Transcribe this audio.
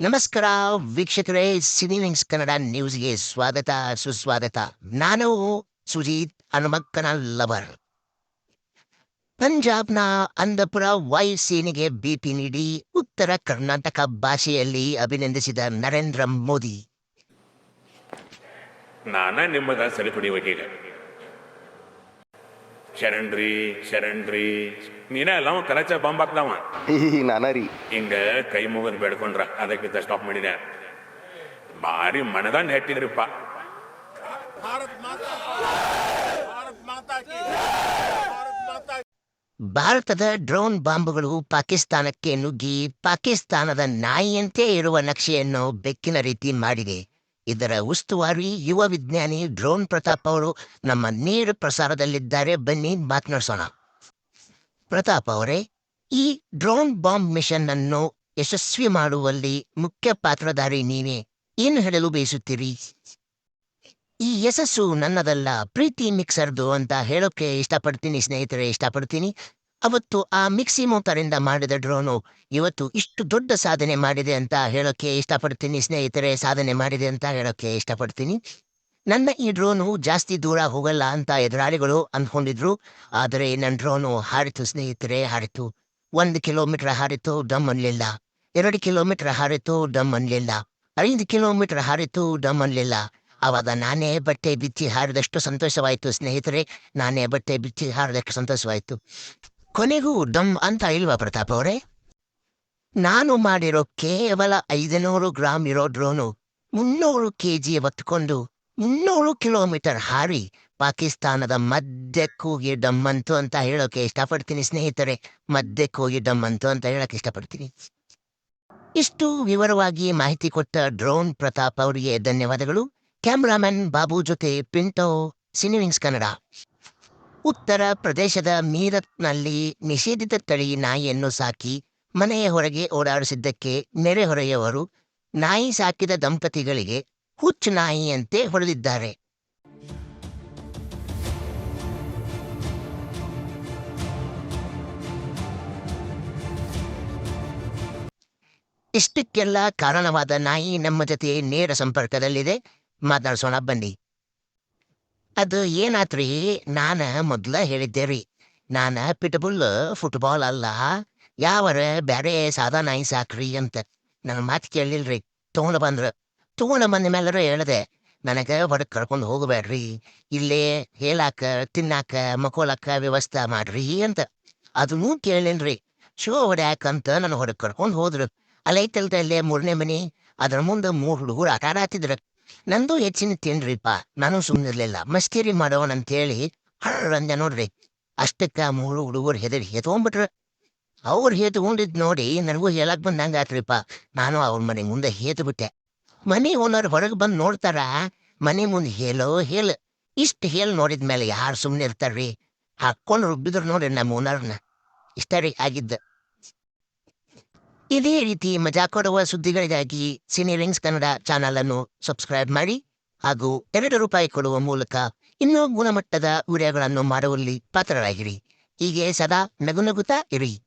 ನಮಸ್ಕಾರ ವೀಕ್ಷಕರೇ, ಸಿನಿವಿಂಗ್ಸ್ ಕನ್ನಡ ಕನ್ನಡ ನ್ಯೂಸ್ಗೆ ಸ್ವಾಗತ, ಸುಸ್ವಾಗತ. ನಾನು ಸುಜೀತ್ ಹನುಮಕ್ಕನ ಲವರ್. ಪಂಜಾಬ್ನ ಅಂದಪುರ ವಾಯುಸೇನೆಗೆ ಭೇಟಿ ನೀಡಿ ಉತ್ತರ ಕರ್ನಾಟಕ ಭಾಷೆಯಲ್ಲಿ ಅಭಿನಂದಿಸಿದ ನರೇಂದ್ರ ಮೋದಿ. ನಾನ ನಿಮ್ಮದ ಸರಿಪಡಿಯುವ ಶರಣ್ರಿ ಶರಣ್ರಿ. ನೀನೇ ಅಲ್ಲ ಕಲಚ ಬಾಂಬ್ ಹಾಕ್ದವ. ನಾನರಿ ಹಿಂಗ ಕೈ ಮುಗಿದ್ ಬೇಡ್ಕೊಂಡ್ರ ಅದಕ್ಕಿಂತ ಸ್ಟಾಪ್ ಮಾಡಿದೆ. ಭಾರಿ ಮನದಂಡ ಹೆಟ್ಟಿದ್ರಿಪ್ಪ. ಭಾರತದ ಡ್ರೋನ್ ಬಾಂಬ್ಗಳು ಪಾಕಿಸ್ತಾನಕ್ಕೆ ನುಗ್ಗಿ ಪಾಕಿಸ್ತಾನದ ನಾಯಿಯಂತೆ ಇರುವ ನಕ್ಷೆಯನ್ನು ಬೆಕ್ಕಿನ ರೀತಿ ಮಾಡಿದೆ. ಇದರ ಉಸ್ತುವಾರಿ ಯುವ ವಿಜ್ಞಾನಿ ಡ್ರೋನ್ ಪ್ರತಾಪ್ ಅವರು ನಮ್ಮ ನೇರ ಪ್ರಸಾರದಲ್ಲಿದ್ದಾರೆ. ಬನ್ನಿ ಮಾತನಾಡಿಸೋಣ. ಪ್ರತಾಪ್ ಅವರೇ, ಈ ಡ್ರೋನ್ ಬಾಂಬ್ ಮಿಷನ್ ಅನ್ನು ಯಶಸ್ವಿ ಮಾಡುವಲ್ಲಿ ಮುಖ್ಯ ಪಾತ್ರಧಾರಿ ನೀವೇ. ಏನು ಹೇಳಲು ಬಯಸುತ್ತೀರಿ? ಈ ಯಶಸ್ಸು ನನ್ನದಲ್ಲ, ಪ್ರೀತಿ ಮಿಕ್ಸರ್ದು ಅಂತ ಹೇಳೋಕೆ ಇಷ್ಟಪಡ್ತೀನಿ, ಸ್ನೇಹಿತರೆ, ಇಷ್ಟಪಡ್ತೀನಿ. ಅವತ್ತು ಆ ಮಿಕ್ಸಿ ಮೋಟರಿಂದ ಮಾಡಿದ ಡ್ರೋನು ಇವತ್ತು ಇಷ್ಟು ದೊಡ್ಡ ಸಾಧನೆ ಮಾಡಿದೆ ಅಂತ ಹೇಳೋಕ್ಕೆ ಇಷ್ಟಪಡ್ತೀನಿ, ಸ್ನೇಹಿತರೆ, ಸಾಧನೆ ಮಾಡಿದೆ ಅಂತ ಹೇಳೋಕ್ಕೆ ಇಷ್ಟಪಡ್ತೀನಿ. ನನ್ನ ಈ ಡ್ರೋನು ಜಾಸ್ತಿ ದೂರ ಹೋಗಲ್ಲ ಅಂತ ಎದುರಾಳಿಗಳು ಅಂದ್ಕೊಂಡಿದ್ರು. ಆದರೆ ನನ್ನ ಡ್ರೋನು ಹಾರಿತು ಸ್ನೇಹಿತರೆ, ಹಾರಿತು. ಒಂದು ಕಿಲೋಮೀಟರ್ ಹಾರಿತು ಡಮ್ ಅನ್ಲಿಲ್ಲ. ಎರಡು ಕಿಲೋಮೀಟರ್ ಹಾರಿತು ಡಮ್ ಅನ್ಲಿಲ್ಲ. ಐದು ಕಿಲೋಮೀಟರ್ ಹಾರಿತು ಡಮ್ ಅನ್ಲಿಲ್ಲ. ಆವಾಗ ನಾನೇ ಬಟ್ಟೆ ಬಿಚ್ಚಿ ಹಾರಿದಷ್ಟು ಸಂತೋಷವಾಯಿತು ಸ್ನೇಹಿತರೆ. ನಾನೇ ಬಟ್ಟೆ ಬಿಚ್ಚಿ ಹಾರಿದಷ್ಟು ಸಂತೋಷವಾಯಿತು. ಕೊನೆಗೂ ಡಮ್ ಅಂತ ಇಲ್ವಾ ಪ್ರತಾಪ್ ಅವರೇ? ನಾನು ಮಾಡಿರೋ ಕೇವಲ ಐದುನೂರು ಗ್ರಾಮ್ ಇರೋ ಡ್ರೋನು ಮುನ್ನೂರು ಕೆ ಜಿ ಹೊತ್ಕೊಂಡು ಮುನ್ನೂರು ಕಿಲೋಮೀಟರ್ ಹಾರಿ ಪಾಕಿಸ್ತಾನದ ಮಧ್ಯಕ್ಕೆ ಡಮ್ ಅಂತು ಅಂತ ಹೇಳೋಕೆ ಇಷ್ಟಪಡ್ತೀನಿ ಸ್ನೇಹಿತರೆ. ಮಧ್ಯಕ್ಕೆ ಡಮ್ ಅಂತು ಅಂತ ಹೇಳಕ್ಕೆ ಇಷ್ಟಪಡ್ತೀನಿ. ಇಷ್ಟು ವಿವರವಾಗಿ ಮಾಹಿತಿ ಕೊಟ್ಟ ಡ್ರೋನ್ ಪ್ರತಾಪ್ ಅವರಿಗೆ ಧನ್ಯವಾದಗಳು. ಕ್ಯಾಮ್ರಾಮನ್ ಬಾಬು ಜೊತೆ ಪಿಂಟೋ, ಸಿನಿವಿಂಗ್ಸ್ ಕನ್ನಡ. ಉತ್ತರ ಪ್ರದೇಶದ ಮೀರತ್ನಲ್ಲಿ ನಿಷೇಧಿತ ತಳಿ ನಾಯಿಯನ್ನು ಸಾಕಿ ಮನೆಯ ಹೊರಗೆ ಓಡಾಡಿಸಿದ್ದಕ್ಕೆ ನೆರೆಹೊರೆಯವರು ನಾಯಿ ಸಾಕಿದ ದಂಪತಿಗಳಿಗೆ ಹುಚ್ಚು ನಾಯಿಯಂತೆ ಹೊಡೆದಿದ್ದಾರೆ. ಇಷ್ಟಕ್ಕೆಲ್ಲ ಕಾರಣವಾದ ನಾಯಿ ನಮ್ಮ ಜೊತೆ ನೇರ ಸಂಪರ್ಕದಲ್ಲಿದೆ. ಮಾತಾಡ್ಸೋಣ ಬನ್ನಿ. ಅದು ಏನಾತ್ರಿ? ನಾನ ಮೊದ್ಲ ಹೇಳಿದ್ದೆ ರೀ ನಾನ ಪಿಟ್ಬುಲ್, ಫುಟ್ಬಾಲ್ ಅಲ್ಲ. ಯಾವರ ಬ್ಯಾರೆ ಸಾದಾ ನಾಯಿ ಸಾಕ್ರಿ ಅಂತ. ನನ್ನ ಮಾತು ಕೇಳಿಲ್ರಿ. ತಗೊಂಡು ಬಂದ್ರ. ತಗೊಂಡು ಬಂದ ಮೇಲರೂ ಹೇಳ್ದೆ, ನನಗ ಹೊರಗೆ ಕರ್ಕೊಂಡು ಹೋಗಬೇಡ್ರಿ ಇಲ್ಲೇ ಹೇಳಾಕ, ತಿನ್ನಾಕ, ಮಕ್ಕೊಳಕ ವ್ಯವಸ್ಥೆ ಮಾಡ್ರಿ ಅಂತ. ಅದನ್ನೂ ಕೇಳಿನ್ರಿ ಶೋ ಹೊಡ್ಯಾಕಂತ ನನ್ನ ಹೊರಗೆ ಕರ್ಕೊಂಡು ಹೋದ್ರು. ಅಲ್ಲೈತಲ್ದ ಇಲ್ಲೇ ಮೂರನೇ ಮನಿ. ಅದ್ರ ಮುಂದೆ ಮೂರು ಹುಡುಗರು ಆಟ ಆಡತ್ತಿದ್ರು ನಂದು ಹೆಚ್ಚಿನ ತಿನ್ರಿಪ್ಪ ನಾನು ಸುಮ್ಮನಿರ್ಲಿಲ್ಲ ಮಸ್ಕೇರಿ ಮಾಡೋಣ ಅಂತೇಳಿ ಹರ್ರಂದೆ ನೋಡ್ರಿ. ಅಷ್ಟಕ್ಕ ಮೂರು ಹುಡುಗರು ಹೆದರಿ ಹೆತ್ಕೊಂಡ್ಬಿಟ್ರು. ಅವ್ರು ಹೇತ್ಕೊಂಡಿದ್ ನೋಡಿ ನನಗೂ ಹೇಳಕ್ ಬಂದಂಗೆ ಆತ್ರಿಪ್ಪ ನಾನು ಅವ್ರ ಮನೆ ಮುಂದೆ ಹೇತು ಬಿಟ್ಟೆ ಮನೆ ಓನರ್ ಹೊರಗೆ ಬಂದು ನೋಡ್ತಾರ? ಮನೆ ಮುಂದೆ ಹೇಳೋ ಹೇಳ. ಇಷ್ಟು ಹೇಳಿ ನೋಡಿದ್ಮೇಲೆ ಯಾರು ಸುಮ್ಮನೆ ಇರ್ತಾರ್ರಿ ಹಾಕ್ಕೊಂಡು ರುಬ್ಬಿದ್ರು ನೋಡ್ರಿ ನಮ್ಮ ಓನರ್ನ. ಇಷ್ಟ ರೀ ಆಗಿದ್ದ. ಇದೇ ರೀತಿ ಮಜಾ ಕೊಡುವ ಸುದ್ದಿಗಳಿಗಾಗಿ ಸಿನಿ ರಿಂಗ್ಸ್ ಕನ್ನಡ ಚಾನಲ್ ಅನ್ನು ಸಬ್ಸ್ಕ್ರೈಬ್ ಮಾಡಿ ಹಾಗೂ ಎರಡು ರೂಪಾಯಿ ಕೊಡುವ ಮೂಲಕ ಇನ್ನೂ ಗುಣಮಟ್ಟದ ವಿಡಿಯೋಗಳನ್ನು ಮಾಡುವಲ್ಲಿ ಪಾತ್ರರಾಗಿರಿ. ಹೀಗೆ ಸದಾ ನಗುನಗುತ್ತಾ ಇರಿ.